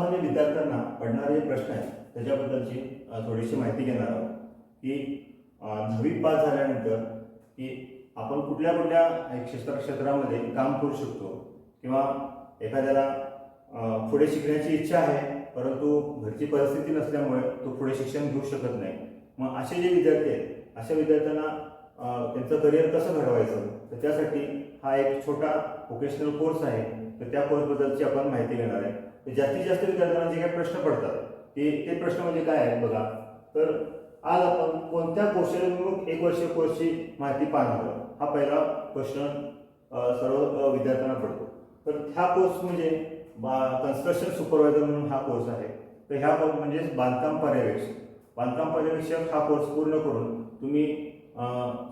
सर्वसामान्य विद्यार्थ्यांना पडणारे प्रश्न आहेत त्याच्याबद्दलची थोडीशी माहिती घेणार आहोत. की अ, दहावी पास झाल्यानंतर की आपण कुठल्या कुठल्या क्षेत्र क्षेत्रामध्ये काम करू शकतो किंवा एखाद्याला पुढे शिकण्याची इच्छा आहे परंतु घरची परिस्थिती नसल्यामुळे तो पुढे शिक्षण घेऊ शकत नाही. मग असे जे विद्यार्थी आहेत अशा विद्यार्थ्यांना त्यांचं करिअर कसं घडवायचं? तर त्यासाठी हा एक छोटा व्होकेशनल कोर्स आहे. तर त्या कोर्सबद्दलची आपण माहिती घेणार आहे. तर जास्तीत जास्त विद्यार्थ्यांना जे काही प्रश्न पडतात ते ते प्रश्न म्हणजे काय आहेत बघा. तर आज आपण कोणत्या कौशल्याभिमुख एक वर्षीय कोर्सची माहिती पाहणार आहोत? हा पहिला क्वेश्चन सर्व विद्यार्थ्यांना पडतो. तर हा कोर्स म्हणजे कन्स्ट्रक्शन सुपरवायझर म्हणून हा कोर्स आहे. तर ह्या कोर्स म्हणजेच बांधकाम पर्यवेक्षक. बांधकाम पर्यवेक्षक हा कोर्स पूर्ण करून तुम्ही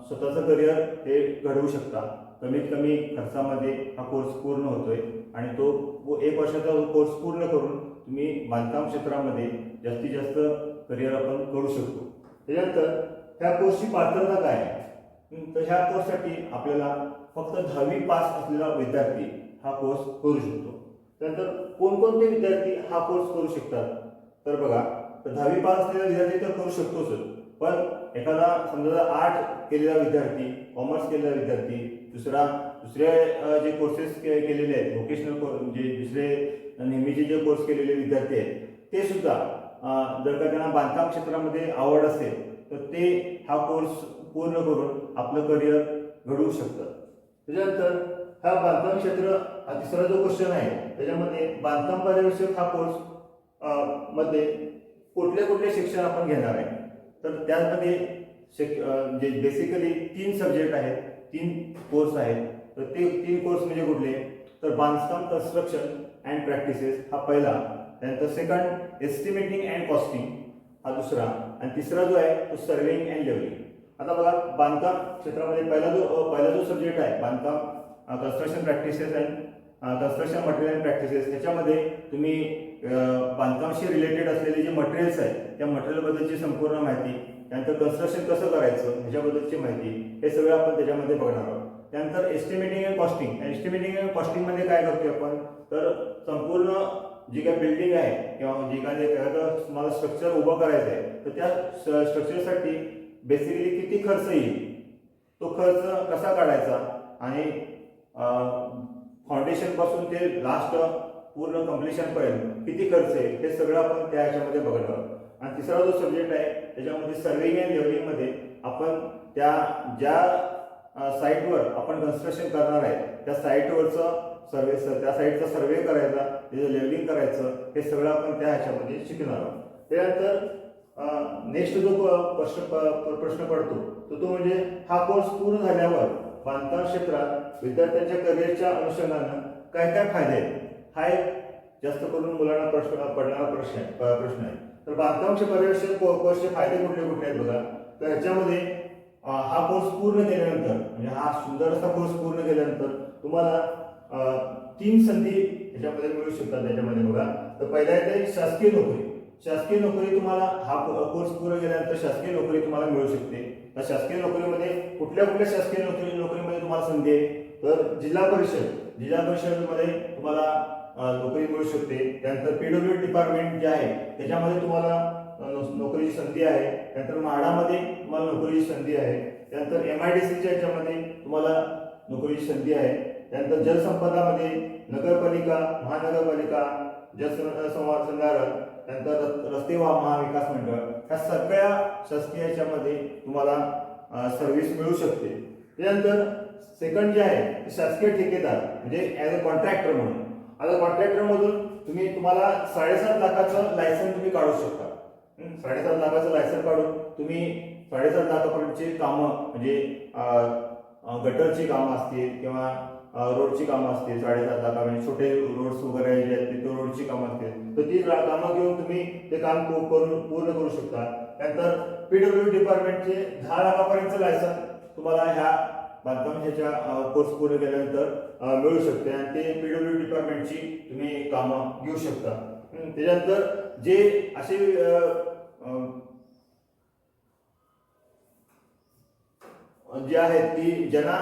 स्वतःचं करिअर हे घडवू शकता. कमीत कमी खर्चामध्ये हा कोर्स पूर्ण होतोय. आणि तो व एक वर्षाचा कोर्स पूर्ण करून तुम्ही बांधकाम क्षेत्रामध्ये जास्तीत जास्त करिअर आपण करू शकतो. त्याच्यानंतर त्या कोर्सची पात्रता काय आहे? तर ह्या कोर्ससाठी आपल्याला फक्त दहावी पास असलेला विद्यार्थी हा कोर्स करू शकतो. त्यानंतर कोणकोणते विद्यार्थी हा कोर्स करू शकतात? तर बघा तर दहावी पास असलेला विद्यार्थी तर करू शकतोच. पण एखादा समजा आर्ट केलेला विद्यार्थी कॉमर्स केलेला विद्यार्थी दुसरा दुसरे जे कोर्सेस के केलेले आहेत व्होकेशनल जे दुसरे नेहमीचे जे कोर्स केलेले विद्यार्थी आहेत ते सुद्धा जर का त्यांना बांधकाम क्षेत्रामध्ये आवड असेल तर ते हा कोर्स पूर्ण करून आपलं करिअर घडवू शकतात. त्याच्यानंतर हा बांधकाम क्षेत्र हा तिसरा जो क्वेश्चन आहे त्याच्यामध्ये बांधकाम पर्यवेक्षक हा कोर्समध्ये कुठले कुठले शिक्षण आपण घेणार आहे? तर त्यामध्ये शिक जे बेसिकली तीन सब्जेक्ट आहेत तीन कोर्स आहेत. तर ते तीन कोर्स म्हणजे कुठले? तर बांधकाम कन्स्ट्रक्शन अँड प्रॅक्टिसेस हा पहिला. त्यानंतर सेकंड एस्टिमेटिंग अँड कॉस्टिंग हा दुसरा. आणि तिसरा जो आहे तो सर्वेइंग अँड लेवलिंग आता बघा बांधकाम क्षेत्रामध्ये पहिला जो पहिला जो सब्जेक्ट आहे बांधकाम construction practices and construction material and practices ह्याच्यामध्ये तुम्ही बांधकामशी रिलेटेड असलेले जे मटेरियल्स आहेत त्या मटेरियलबद्दलची संपूर्ण माहिती त्यानंतर कन्स्ट्रक्शन कसं करायचं ह्याच्याबद्दलची माहिती हे सगळं आपण त्याच्यामध्ये बघणार आहोत. त्यानंतर estimating and costing estimating and कॉस्टिंगमध्ये काय करतोय आपण? तर संपूर्ण जी काही बिल्डिंग आहे किंवा जी काय एखादं तुम्हाला स्ट्रक्चर उभं करायचं आहे तर त्या स्ट्रक्चरसाठी बेसिकली किती खर्च येईल? तो खर्च कसा काढायचा? आणि फाउंडेशनपासून ते लास्ट पूर्ण कम्प्लिशन पर्यंत किती खर्च आहे हे सगळं आपण त्या ह्याच्यामध्ये बघणार आणि तिसरा जो सब्जेक्ट आहे त्याच्यामध्ये सर्विंग अँड लेवलिंगमध्ये आपण त्या ज्या साईटवर आपण कन्स्ट्रक्शन करणार आहे. त्या साईटवरचं सर्वे त्या साईटचा सर्वे करायचा त्याचं लेवलिंग करायचं हे सगळं आपण त्या ह्याच्यामध्ये शिकणार आहोत. त्यानंतर नेक्स्ट जो प्रश्न प्रश्न पडतो तो तो म्हणजे हा कोर्स पूर्ण झाल्यावर बांधकाम क्षेत्रात विद्यार्थ्यांच्या करिअरच्या अनुषंगानं काय काय फायदे आहेत? हा एक जास्त करून मुलांना प्रश्न पडणारा प्रश्न प्रश्न आहे. तर बांधकाम पर्यवेक्षण को- कोर्सचे फायदे कुठले कुठले आहेत बघा. तर ह्याच्यामध्ये हा कोर्स पूर्ण केल्यानंतर म्हणजे हा सुंदर असा कोर्स पूर्ण केल्यानंतर तुम्हाला तीन संधी ह्याच्यामध्ये मिळू शकतात त्याच्यामध्ये बघा. तर पहिला येते शासकीय नोकरी. शासकीय नोकरी तुम्हाला हा कोर्स पूर्ण केल्यानंतर शासकीय नोकरी तुम्हाला मिळू शकते. तर शासकीय नोकरीमध्ये कुठल्या कुठल्या शासकीय नोकरी नोकरीमध्ये तुम्हाला संधी आहे? तर जिल्हा परिषद. जिल्हा परिषदमध्ये तुम्हाला नोकरी मिळू शकते. त्यानंतर पीडब्ल्यू डिपार्टमेंट जे आहे त्याच्यामध्ये तुम्हाला नोकरीची संधी आहे. त्यानंतर म्हाडामध्ये तुम्हाला नोकरीची संधी आहे. त्यानंतर एम आय डी सीच्या याच्यामध्ये तुम्हाला नोकरीची संधी आहे. त्यानंतर जलसंपदामध्ये नगरपालिका महानगरपालिका जलसंवर्धन त्यानंतर रस्ते वा महाविकास मंडळ ह्या सगळ्या शासकीय याच्यामध्ये तुम्हाला सर्व्हिस मिळू शकते. त्यानंतर सेकंड जे आहे ते शासकीय ठेकेदार म्हणजे ॲज अ कॉन्ट्रॅक्टर म्हणून. ॲज अ कॉन्ट्रॅक्टरमधून तुम्ही तुम्हाला साडेसात लाखाचं लायसन तुम्ही काढू शकता. साडेसात लाखाचं लायसन काढून तुम्ही साडेसात लाखापर्यंतची कामं म्हणजे गटरची कामं असतील किंवा रोडची कामं असतील साडेसात लाखा म्हणजे छोटे रोड्स वगैरे जे आहेत ते रोडची कामं असतील तर ती कामं घेऊन तुम्ही ते काम करून पूर्ण करू शकता. त्यानंतर पीडब्ल्यू डिपार्टमेंटचे दहा लाखापर्यंतचं लायसन तुम्हाला ह्या बांधकाम ह्याच्या कोर्स पूर्ण केल्यानंतर मिळू शकते आणि ते पीडब्ल्यू डिपार्टमेंटची तुम्ही कामं घेऊ शकता. त्याच्यानंतर जे असे जे आहेत ती ज्यांना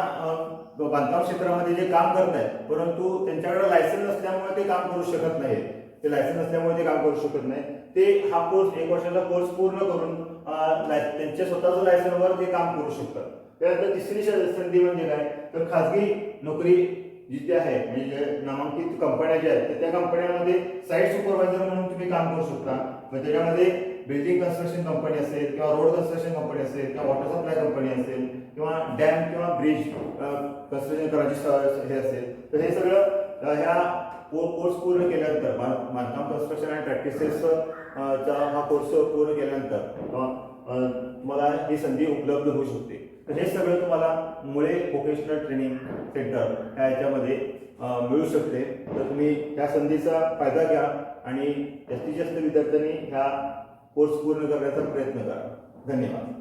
बांधकाम क्षेत्रामध्ये जे काम करत आहेत परंतु त्यांच्याकडे लायसन्स नसल्यामुळे ते काम करू शकत नाही ते लायसन्स नसल्यामुळे ते काम करू शकत नाही ते हा कोर्स एक वर्षाचा कोर्स पूर्ण करून त्यांच्या स्वतःच्या लायसन्सवर ते काम करू शकतात. त्यानंतर तिसरी संधी म्हणजे काय? तर खाजगी नोकरी जिथे आहे म्हणजे नामांकित कंपन्या ज्या आहेत त्या कंपन्यामध्ये साईट सुपरवायझर म्हणून तुम्ही काम करू शकता. मग त्याच्यामध्ये बिल्डिंग कन्स्ट्रक्शन कंपनी असेल किंवा रोड कन्स्ट्रक्शन कंपनी असेल किंवा वॉटर सप्लाय कंपनी असेल किंवा डॅम किंवा ब्रिज कन्स्ट्रक्शन करायची हे असेल. तर हे सगळं ह्या कोर्स पूर्ण केल्यानंतर बांधकाम कन्स्ट्रक्शन आणि प्रॅक्टिसेस चा हा कोर्स पूर्ण केल्यानंतर तुम्हाला ही संधी उपलब्ध होऊ शकते. तर हे सगळं तुम्हाला मुळे व्होकेशनल ट्रेनिंग सेंटर ह्या याच्यामध्ये मिळू शकते. तर तुम्ही ह्या संधीचा फायदा घ्या आणि जास्तीत जास्त विद्यार्थ्यांनी ह्या कोर्स पूर्ण करण्याचा प्रयत्न करा. धन्यवाद.